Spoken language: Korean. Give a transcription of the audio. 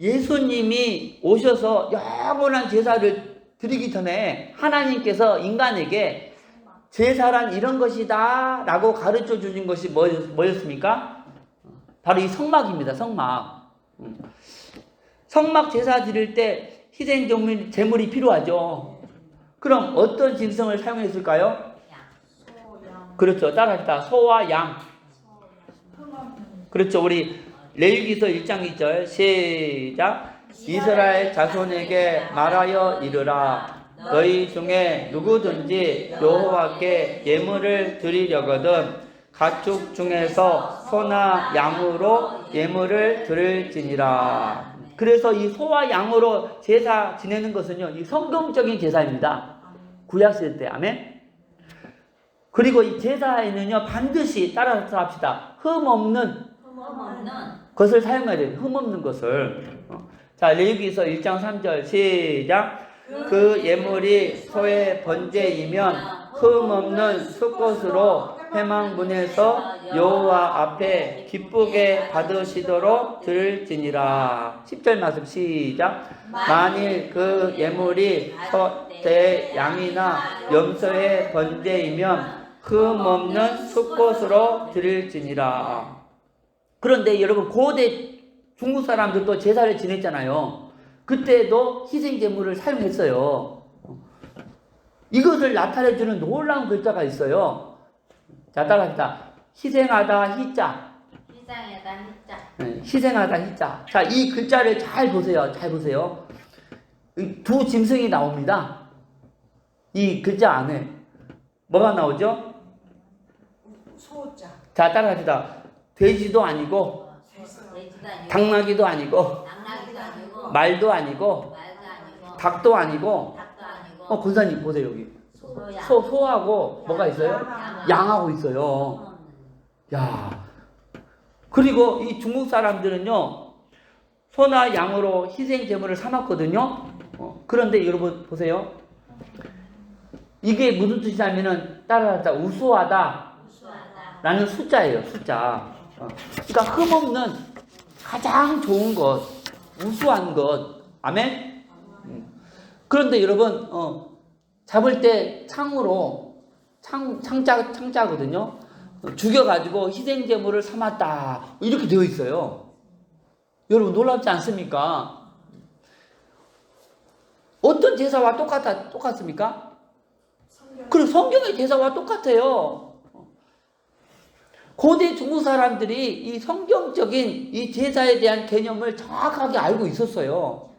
예수님이 오셔서 영원한 제사를 드리기 전에 하나님께서 인간에게 제사란 이런 것이다 라고 가르쳐 주신 것이 뭐, 뭐였습니까? 바로 이 성막입니다. 성막. 음. 성막 제사 드릴 때 희생 제물- 제물이 필요하죠. 그럼 어떤 짐승을 사용했을까요? 그렇죠. 따라합시다. 소와 양. 그렇죠. 우리 레위기서 1장 2절 시작. 이스라엘 자손에게 말하여 이르라. 너희 중에 누구든지 여호와께 예물을 드리려거든 가축 중에서 소나 양으로 예물을 드릴지니라. 그래서 이 소와 양으로 제사 지내는 것은요, 이 성경적인 제사입니다. 구약 시대 때, 아멘. 그리고 이 제사에는요, 반드시 따라서 합시다. 흠 없는 흠없는 것을 사용해야 돼요. 흠 없는 것을. 어. 자, 레위기서 1장 3절 시작. 그 예물이 소의 번제이면 흠 없는 수꽃으로 회망문에서 여호와 앞에 기쁘게 받으시도록 드릴지니라. 10절 말씀 시작. 만일 그 예물이 소대 양이나 염소의 번제이면 흠 없는 수꽃으로 드릴지니라. 그런데 여러분 고대 중국 사람들도 제사를 지냈잖아요. 그때도 희생 제물을 사용했어요. 이것을 나타내주는 놀라운 글자가 있어요. 자 따라합시다. 희생하다 희자. 희생에다 희자 네, 희생하다 희자. 자 이 글자를 잘 보세요. 잘 보세요. 이두 짐승이 나옵니다. 이 글자 안에 뭐가 나오죠? 소자. 자 따라합시다. 돼지도 아니고 당나귀도 아니고 말도 아니고 닭도 아니고 어 권사님 보세요 여기 소 소하고 뭐가 있어요? 양. 양하고 있어요. 야 그리고 이 중국 사람들은요 소나 양으로 희생 제물을 삼았거든요. 어, 그런데 여러분 보세요. 이게 무슨 뜻이냐면은 따라하자 우수하다라는 우수하다 숫자예요 숫자. 어, 그러니까 흠없는 가장 좋은 것, 우수한 것, 아멘. 음. 그런데 여러분 어, 잡을 때 창으로 창 창자 창자거든요. 어, 죽여가지고 희생 제물을 삼았다 이렇게 되어 있어요. 여러분 놀랍지 않습니까? 어떤 제사와 똑같아 똑같습니까? 그리고 성경의 제사와 똑같아요. 고대 중국 사람들이 이 성경적인 이 제사에 대한 개념을 정확하게 알고 있었어요.